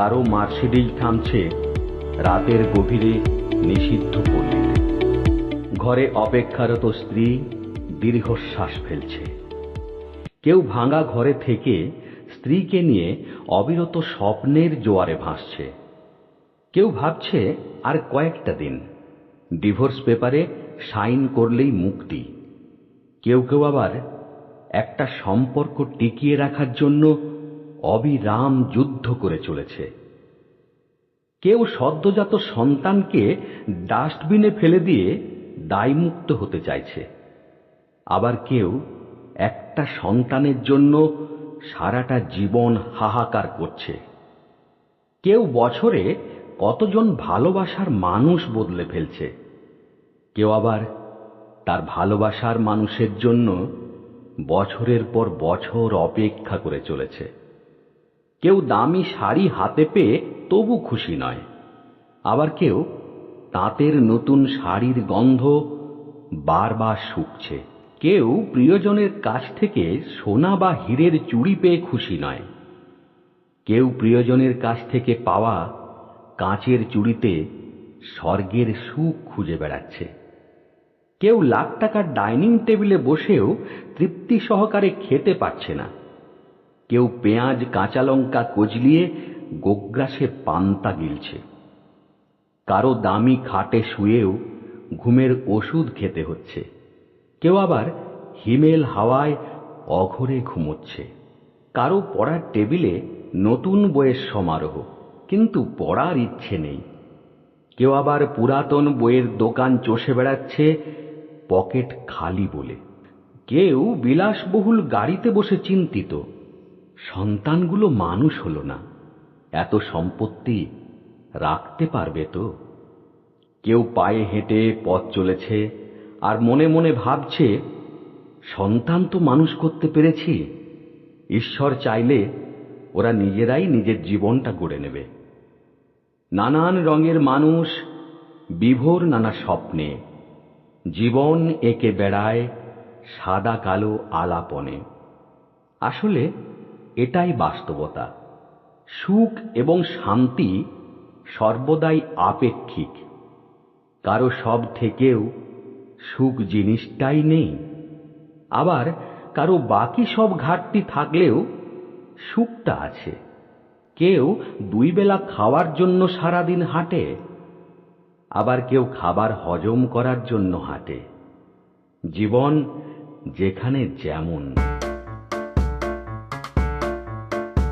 কারও মার্সিডিজ থামছে, রাতের গভীরে নিষিদ্ধ পল্লীতে ঘরে অপেক্ষারত স্ত্রী দীর্ঘশ্বাস ফেলছে। কেউ ভাঙা ঘরে থেকে স্ত্রীকে নিয়ে অবিরত স্বপ্নের জোয়ারে ভাসছে। কেউ ভাবছে, আর কয়েকটা দিন, ডিভোর্স পেপারে সাইন করলেই মুক্তি। কেউ কেউ আবার একটা সম্পর্ক টিকিয়ে রাখার জন্য অবিরাম যুদ্ধ করে চলেছে। কেউ সদ্যজাত সন্তানকে ডাস্টবিনে ফেলে দিয়ে দায়মুক্ত হতে চাইছে। আবার কেউ একটা সন্তানের জন্য সারাটা জীবন হাহাকার করছে। কেউ বছরে কতজন ভালোবাসার মানুষ বদলে ফেলছে। কেউ আবার তার ভালোবাসার মানুষের জন্য বছরের পর বছর অপেক্ষা করে চলেছে। কেউ দামি শাড়ি হাতে পেয়ে তবু খুশি নয়। আবার কেউ তাঁতের নতুন শাড়ির গন্ধ বারবার শুকছে। কেউ প্রিয়জনের কাছ থেকে সোনা বা হীরের চুড়ি পেয়ে খুশি নয়। কেউ প্রিয়জনের কাছ থেকে পাওয়া কাঁচের চুড়িতে স্বর্গের সুখ খুঁজে বেড়াচ্ছে। কেউ লাখ টাকার ডাইনিং টেবিলে বসেও তৃপ্তি সহকারে খেতে পারছে না। কেউ পেঁয়াজ, কাঁচা লঙ্কা কচলিয়ে গোগ্রাসে পান্তা গিলছে। কারও দামি খাটে শুয়েও ঘুমের ওষুধ খেতে হচ্ছে। কেউ আবার হিমেল হাওয়ায় অঘরে ঘুমোচ্ছে। কারও পড়ার টেবিলে নতুন বইয়ের সমারোহ, কিন্তু পড়ার ইচ্ছে নেই। কেউ আবার পুরাতন বইয়ের দোকান চষে বেড়াচ্ছে পকেট খালি বলে। কেউ বিলাসবহুল গাড়িতে বসে চিন্তিত। সন্তানগুলো মানুষ হলো না। এত সম্পত্তি রাখতে পারবে তো? কেউ পায়ে হেঁটে পথ চলেছে আর মনে মনে ভাবছে, সন্তান তো মানুষ করতে পেরেছি। ঈশ্বর চাইলে ওরা নিজেরাই নিজের জীবনটা গড়ে নেবে। নানান রঙের মানুষ, বিভোর নানা স্বপ্নে। জীবন একে বেড়ায় সাদা কালো আলাপনে। আসলে এটাই বাস্তবতা। সুখ এবং শান্তি সর্বদাই আপেক্ষিক। কারও সব থেকেও সুখ জিনিসটাই নেই। আবার কারও বাকি সব ঘাটতি থাকলেও সুখটা আছে। কেউ দুই বেলা খাওয়ার জন্য সারাদিন হাঁটে, আবার কেউ খাবার হজম করার জন্য হাঁটে। জীবন যেখানে যেমন।